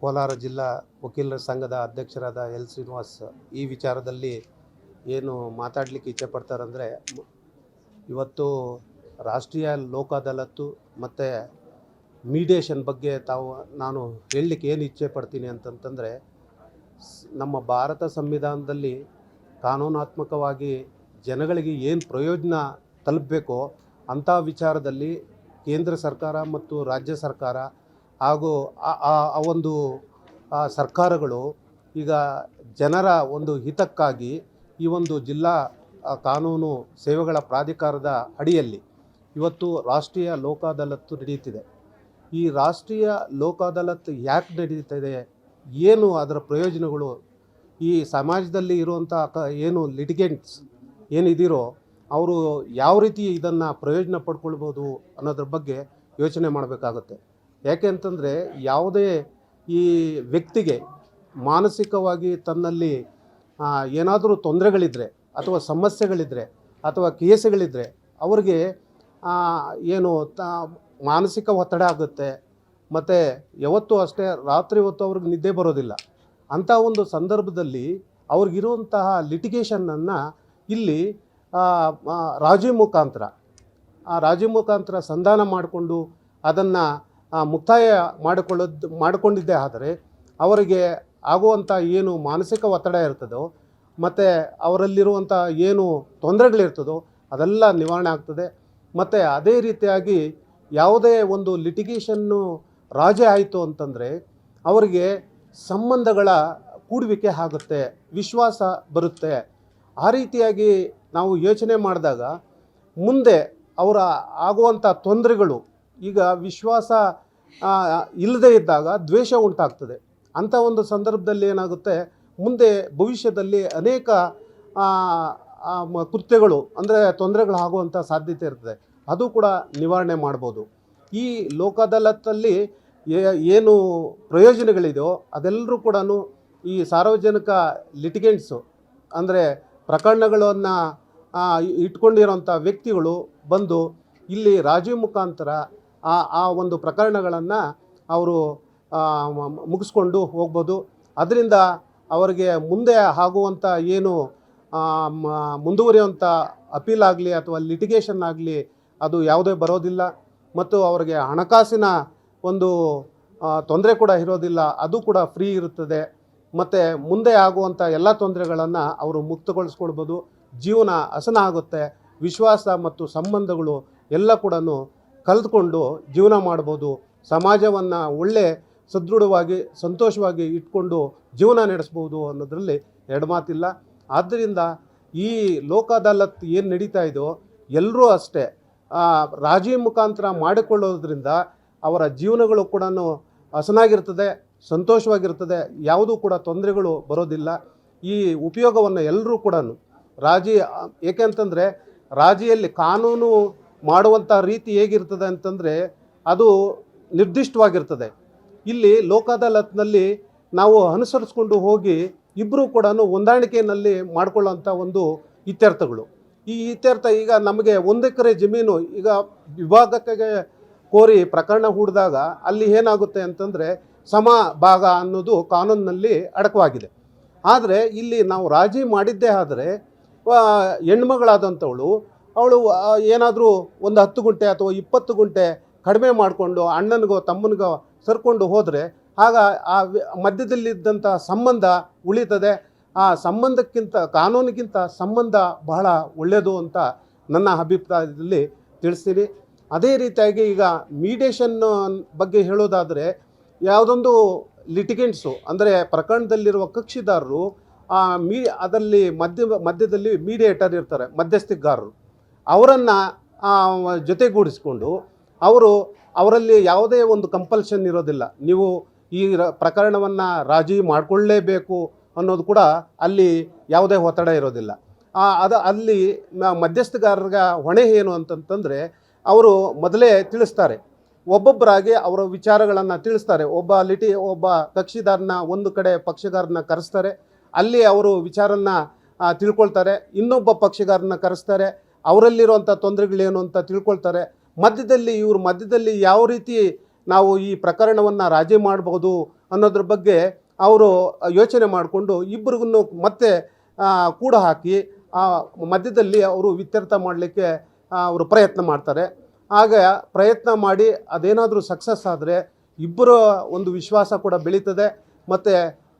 ಕೋಲಾರ ಜಿಲ್ಲಾ ವಕೀಲರ ಸಂಘದ ಅಧ್ಯಕ್ಷರಾದ ಎಲ್ ಶ್ರೀನಿವಾಸ್, ಈ ವಿಚಾರದಲ್ಲಿ ಏನು ಮಾತಾಡಲಿಕ್ಕೆ ಇಚ್ಛೆ ಪಡ್ತಾರಂದರೆ, ಇವತ್ತು ರಾಷ್ಟ್ರೀಯ ಲೋಕ ಅದಾಲತ್ತು ಮತ್ತು ಮೀಡಿಯೇಷನ್ ಬಗ್ಗೆ ತಾವು, ನಾನು ಹೇಳಲಿಕ್ಕೆ ಏನು ಇಚ್ಛೆ ಪಡ್ತೀನಿ ಅಂತಂತಂದರೆ ನಮ್ಮ ಭಾರತ ಸಂವಿಧಾನದಲ್ಲಿ ಕಾನೂನಾತ್ಮಕವಾಗಿ ಜನಗಳಿಗೆ ಏನು ಪ್ರಯೋಜನ ತಲುಪಬೇಕೋ ಅಂಥ ವಿಚಾರದಲ್ಲಿ ಕೇಂದ್ರ ಸರ್ಕಾರ ಮತ್ತು ರಾಜ್ಯ ಸರ್ಕಾರ ಹಾಗೂ ಆ- ಒಂದು ಸರ್ಕಾರಗಳು ಈಗ ಜನರ ಒಂದು ಹಿತಕ್ಕಾಗಿ ಈ ಒಂದು ಜಿಲ್ಲಾ ಕಾನೂನು ಸೇವೆಗಳ ಪ್ರಾಧಿಕಾರದ ಅಡಿಯಲ್ಲಿ ಇವತ್ತು ರಾಷ್ಟ್ರೀಯ ಲೋಕ ಅದಾಲತ್ತು ನಡೆಯುತ್ತಿದೆ. ಈ ರಾಷ್ಟ್ರೀಯ ಲೋಕ ಅದಾಲತ್ ಯಾಕೆ ನಡೀತಿದೆ? ಏನು ಅದರ ಪ್ರಯೋಜನಗಳು? ಈ ಸಮಾಜದಲ್ಲಿ ಇರುವಂಥ ಕ, ಏನು ಲಿಟಿಗೆಂಟ್ಸ್ ಏನಿದಿರೋ ಅವರು ಯಾವ ರೀತಿ ಇದನ್ನು ಪ್ರಯೋಜನ ಪಡ್ಕೊಳ್ಬೋದು ಅನ್ನೋದ್ರ ಬಗ್ಗೆ ಯೋಚನೆ ಮಾಡಬೇಕಾಗುತ್ತೆ. ಯಾಕೆ ಅಂತಂದರೆ ಯಾವುದೇ ಈ ವ್ಯಕ್ತಿಗೆ ಮಾನಸಿಕವಾಗಿ ತನ್ನಲ್ಲಿ ಏನಾದರೂ ತೊಂದರೆಗಳಿದ್ದರೆ ಅಥವಾ ಸಮಸ್ಯೆಗಳಿದ್ದರೆ ಅಥವಾ ಕೇಸುಗಳಿದ್ದರೆ ಅವ್ರಿಗೆ ಏನು ತ, ಮಾನಸಿಕ ಒತ್ತಡ ಆಗುತ್ತೆ. ಮತ್ತು ಯಾವತ್ತೂ ಅಷ್ಟೇ ರಾತ್ರಿ ಹೊತ್ತು ಅವ್ರಿಗೆ ನಿದ್ದೆ ಬರೋದಿಲ್ಲ. ಅಂಥ ಒಂದು ಸಂದರ್ಭದಲ್ಲಿ ಅವ್ರಿಗಿರುವಂತಹ ಲಿಟಿಗೇಷನನ್ನು ಇಲ್ಲಿ ರಾಜೀವ್ ಮುಖಾಂತರ, ಆ ರಾಜಿ ಮುಖಾಂತರ ಸಂಧಾನ ಮಾಡಿಕೊಂಡು ಅದನ್ನು ಮುಕ್ತಾಯ ಮಾಡಿಕೊಳ್ಳೋದು, ಮಾಡಿಕೊಂಡಿದ್ದೇ. ಆದರೆ ಅವರಿಗೆ ಆಗುವಂಥ ಏನು ಮಾನಸಿಕ ಒತ್ತಡ ಇರ್ತದೋ, ಮತ್ತು ಅವರಲ್ಲಿರುವಂಥ ಏನು ತೊಂದರೆಗಳಿರ್ತದೋ, ಅದೆಲ್ಲ ನಿವಾರಣೆ ಆಗ್ತದೆ. ಮತ್ತು ಅದೇ ರೀತಿಯಾಗಿ ಯಾವುದೇ ಒಂದು ಲಿಟಿಗೇಷನ್ನು ರಾಜಿ ಆಯಿತು ಅಂತಂದರೆ ಅವರಿಗೆ ಸಂಬಂಧಗಳ ಕೂಡುವಿಕೆ ಆಗುತ್ತೆ, ವಿಶ್ವಾಸ ಬರುತ್ತೆ. ಆ ರೀತಿಯಾಗಿ ನಾವು ಯೋಚನೆ ಮಾಡಿದಾಗ ಮುಂದೆ ಅವರ ಆಗುವಂಥ ತೊಂದರೆಗಳು ಈಗ ವಿಶ್ವಾಸ ಇಲ್ಲದೆ ಇದ್ದಾಗ ದ್ವೇಷ ಉಂಟಾಗ್ತದೆ. ಅಂಥ ಒಂದು ಸಂದರ್ಭದಲ್ಲಿ ಏನಾಗುತ್ತೆ, ಮುಂದೆ ಭವಿಷ್ಯದಲ್ಲಿ ಅನೇಕ ಕೃತ್ಯಗಳು, ಅಂದರೆ ತೊಂದರೆಗಳು ಆಗುವಂಥ ಸಾಧ್ಯತೆ ಇರ್ತದೆ. ಅದು ಕೂಡ ನಿವಾರಣೆ ಮಾಡ್ಬೋದು. ಈ ಲೋಕದಲತ್ತಲ್ಲಿ ಏನು ಪ್ರಯೋಜನಗಳಿದೆಯೋ, ಅದೆಲ್ಲರೂ ಕೂಡ ಈ ಸಾರ್ವಜನಿಕ ಲಿಟಿಗೆಂಟ್ಸು, ಅಂದರೆ ಪ್ರಕರಣಗಳನ್ನು ಇಟ್ಕೊಂಡಿರೋಂಥ ವ್ಯಕ್ತಿಗಳು ಬಂದು ಇಲ್ಲಿ ರಾಜಿ ಮುಖಾಂತರ ಆ ಆ ಒಂದು ಪ್ರಕರಣಗಳನ್ನು ಅವರು ಮುಗಿಸ್ಕೊಂಡು ಹೋಗ್ಬೋದು. ಅದರಿಂದ ಅವರಿಗೆ ಮುಂದೆ ಆಗುವಂಥ ಏನು ಮುಂದುವರಿಯುವಂಥ ಅಪೀಲ್ ಆಗಲಿ ಅಥವಾ ಲಿಟಿಗೇಷನ್ ಆಗಲಿ ಅದು ಯಾವುದೇ ಬರೋದಿಲ್ಲ. ಮತ್ತು ಅವರಿಗೆ ಹಣಕಾಸಿನ ಒಂದು ತೊಂದರೆ ಕೂಡ ಇರೋದಿಲ್ಲ. ಅದು ಕೂಡ ಫ್ರೀ ಇರುತ್ತದೆ. ಮತ್ತು ಮುಂದೆ ಆಗುವಂಥ ಎಲ್ಲ ತೊಂದರೆಗಳನ್ನು ಅವರು ಮುಕ್ತಗೊಳಿಸ್ಕೊಳ್ಬೋದು. ಜೀವನ ಹಸನ ಆಗುತ್ತೆ ವಿಶ್ವಾಸ ಮತ್ತು ಸಂಬಂಧಗಳು ಎಲ್ಲ ಕೂಡ ಕಳೆದುಕೊಂಡು ಜೀವನ ಮಾಡ್ಬೋದು. ಸಮಾಜವನ್ನು ಒಳ್ಳೆ, ಸದೃಢವಾಗಿ, ಸಂತೋಷವಾಗಿ ಇಟ್ಕೊಂಡು ಜೀವನ ನಡೆಸ್ಬೋದು ಅನ್ನೋದರಲ್ಲಿ ಎರಡು ಮಾತಿಲ್ಲ. ಆದ್ದರಿಂದ ಈ ಲೋಕ ಅದಾಲತ್ ಏನು ನಡೀತಾ ಇದೆಯೋ ಎಲ್ಲರೂ ಅಷ್ಟೇ ರಾಜಿ ಮುಖಾಂತರ ಮಾಡಿಕೊಳ್ಳೋದ್ರಿಂದ ಅವರ ಜೀವನಗಳು ಕೂಡ ಹಸನಾಗಿರ್ತದೆ, ಸಂತೋಷವಾಗಿರ್ತದೆ. ಯಾವುದೂ ಕೂಡ ತೊಂದರೆಗಳು ಬರೋದಿಲ್ಲ. ಈ ಉಪಯೋಗವನ್ನು ಎಲ್ಲರೂ ಕೂಡ ರಾಜಿ ಏಕೆಂತಂದರೆ ರಾಜಿಯಲ್ಲಿ ಕಾನೂನು ಮಾಡುವಂಥ ರೀತಿ ಹೇಗಿರ್ತದೆ ಅಂತಂದರೆ ಅದು ನಿರ್ದಿಷ್ಟವಾಗಿರ್ತದೆ. ಇಲ್ಲಿ ಲೋಕ ಅದಾಲತ್ನಲ್ಲಿ ನಾವು ಅನುಸರಿಸ್ಕೊಂಡು ಹೋಗಿ ಇಬ್ಬರೂ ಕೂಡ ಹೊಂದಾಣಿಕೆಯಲ್ಲಿ ಮಾಡಿಕೊಳ್ಳೋಂಥ ಒಂದು ಇತ್ಯರ್ಥಗಳು. ಈ ಇತ್ಯರ್ಥ ಈಗ ನಮಗೆ ಒಂದು ಎಕರೆ ಜಮೀನು ಈಗ ವಿಭಾಗಕ್ಕೆ ಕೋರಿ ಪ್ರಕರಣ ಹೂಡಿದಾಗ ಅಲ್ಲಿ ಏನಾಗುತ್ತೆ ಅಂತಂದರೆ ಸಮ ಭಾಗ ಅನ್ನೋದು ಕಾನೂನಿನಲ್ಲಿ ಅಡಕವಾಗಿದೆ. ಆದರೆ ಇಲ್ಲಿ ನಾವು ರಾಜಿ ಮಾಡಿದ್ದೇ ಆದರೆ ಹೆಣ್ಮಗಳಾದಂಥವಳು ಅವಳು ಏನಾದರೂ ಒಂದು ಹತ್ತು ಗುಂಟೆ ಅಥವಾ ಇಪ್ಪತ್ತು ಗುಂಟೆ ಕಡಿಮೆ ಮಾಡಿಕೊಂಡು ಅಣ್ಣನಿಗೋ, ತಮ್ಮನಿಗೋ ಸರ್ಕೊಂಡು ಹೋದರೆ ಆಗ ಆ ಮಧ್ಯದಲ್ಲಿದ್ದಂಥ ಸಂಬಂಧ ಉಳಿತದೆ. ಆ ಸಂಬಂಧಕ್ಕಿಂತ, ಕಾನೂನಿಗಿಂತ ಸಂಬಂಧ ಬಹಳ ಒಳ್ಳೆಯದು ಅಂತ ನನ್ನ ಅಭಿಪ್ರಾಯದಲ್ಲಿ ತಿಳಿಸ್ತೀನಿ. ಅದೇ ರೀತಿಯಾಗಿ ಈಗ ಮೀಡಿಯೇಷನ್ ಬಗ್ಗೆ ಹೇಳೋದಾದರೆ, ಯಾವುದೊಂದು ಲಿಟಿಗೆಂಟ್ಸು ಅಂದರೆ ಪ್ರಕರಣದಲ್ಲಿರುವ ಕಕ್ಷಿದಾರರು, ಆ ಮೀ, ಅದರಲ್ಲಿ ಮಧ್ಯ, ಮಧ್ಯದಲ್ಲಿ ಮೀಡಿಯೇಟರ್ ಇರ್ತಾರೆ, ಮಧ್ಯಸ್ಥಿಗಾರರು. ಅವರನ್ನು ಜೊತೆಗೂಡಿಸ್ಕೊಂಡು ಅವರು ಅವರಲ್ಲಿ ಯಾವುದೇ ಒಂದು ಕಂಪಲ್ಷನ್ ಇರೋದಿಲ್ಲ. ನೀವು ಈ ರ- ಪ್ರಕರಣವನ್ನು ರಾಜಿ ಮಾಡಿಕೊಳ್ಳೇಬೇಕು ಅನ್ನೋದು ಕೂಡ ಅಲ್ಲಿ ಯಾವುದೇ ಒತ್ತಡ ಇರೋದಿಲ್ಲ. ಅದು, ಅಲ್ಲಿ ಮಧ್ಯಸ್ಥಗಾರರ ಹೊಣೆ ಏನು ಅಂತಂತಂದರೆ ಅವರು ಮೊದಲೇ ತಿಳಿಸ್ತಾರೆ. ಒಬ್ಬೊಬ್ಬರಾಗಿ ಅವರ ವಿಚಾರಗಳನ್ನು ತಿಳಿಸ್ತಾರೆ. ಒಬ್ಬ ಲಿಟಿ, ಒಬ್ಬ ಕಕ್ಷಿದಾರನ ಒಂದು ಕಡೆ ಪಕ್ಷಗಾರನ ಕರೆಸ್ತಾರೆ. ಅಲ್ಲಿ ಅವರು ವಿಚಾರನ ತಿಳ್ಕೊಳ್ತಾರೆ. ಇನ್ನೊಬ್ಬ ಪಕ್ಷಗಾರನ ಕರೆಸ್ತಾರೆ. ಅವರಲ್ಲಿರುವಂಥ ತೊಂದರೆಗಳೇನು ಅಂತ ತಿಳ್ಕೊಳ್ತಾರೆ. ಮಧ್ಯದಲ್ಲಿ ಇವ್ರ ಮಧ್ಯದಲ್ಲಿ ಯಾವ ರೀತಿ ನಾವು ಈ ಪ್ರಕರಣವನ್ನು ರಾಜಿ ಮಾಡ್ಬೋದು ಅನ್ನೋದ್ರ ಬಗ್ಗೆ ಅವರು ಯೋಚನೆ ಮಾಡಿಕೊಂಡು ಇಬ್ಬರಿಗೂ ಮತ್ತೆ ಕೂಡ ಹಾಕಿ, ಆ, ಮಧ್ಯದಲ್ಲಿ ಅವರು ಇತ್ಯರ್ಥ ಮಾಡಲಿಕ್ಕೆ ಅವರು ಪ್ರಯತ್ನ ಮಾಡ್ತಾರೆ. ಆಗ ಪ್ರಯತ್ನ ಮಾಡಿ ಅದೇನಾದರೂ ಸಕ್ಸಸ್ ಆದರೆ ಇಬ್ಬರ ಒಂದು ವಿಶ್ವಾಸ ಕೂಡ ಬೆಳೀತದೆ. ಮತ್ತು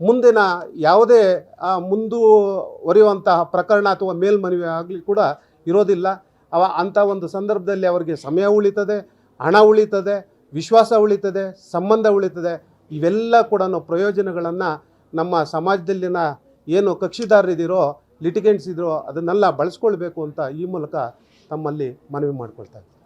ಮುಂದಿನ ಯಾವುದೇ ಮುಂದುವರಿಯುವಂತಹ ಪ್ರಕರಣ ಅಥವಾ ಮೇಲ್ಮನವಿ ಆಗಲಿ ಕೂಡ ಇರೋದಿಲ್ಲ. ಅವ ಅಂಥ ಒಂದು ಸಂದರ್ಭದಲ್ಲಿ ಅವರಿಗೆ ಸಮಯ ಉಳಿತದೆ, ಹಣ ಉಳಿತದೆ, ವಿಶ್ವಾಸ ಉಳಿತದೆ, ಸಂಬಂಧ ಉಳಿತದೆ. ಇವೆಲ್ಲ ಕೂಡ ಪ್ರಯೋಜನಗಳನ್ನು ನಮ್ಮ ಸಮಾಜದಲ್ಲಿನ ಏನು ಕಕ್ಷಿದಾರರಿದ್ದೀರೋ ಲಿಟಿಗೆಂಟ್ಸ್ ಇದ್ರೋ ಅದನ್ನೆಲ್ಲ ಬಳಸ್ಕೊಳ್ಬೇಕು ಅಂತ ಈ ಮೂಲಕ ತಮ್ಮಲ್ಲಿ ಮನವಿ ಮಾಡ್ಕೊಳ್ತಾ ಇದ್ದೀನಿ.